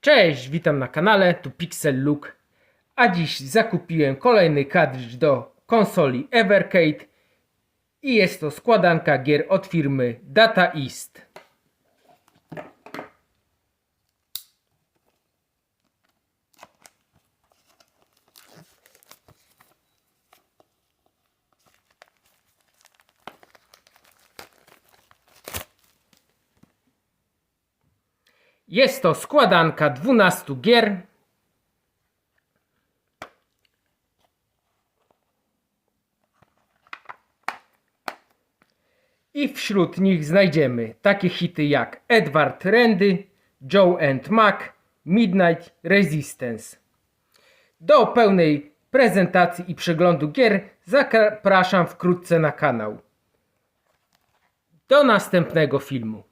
Cześć, witam na kanale, tu Pixel Look. A dziś zakupiłem kolejny kadrz do konsoli Evercade i jest to składanka gier od firmy Data East. Jest to składanka 12 gier. I wśród nich znajdziemy takie hity jak Edward Rendy, Joe and Mac, Midnight Resistance. Do pełnej prezentacji i przeglądu gier zapraszam wkrótce na kanał. Do następnego filmu.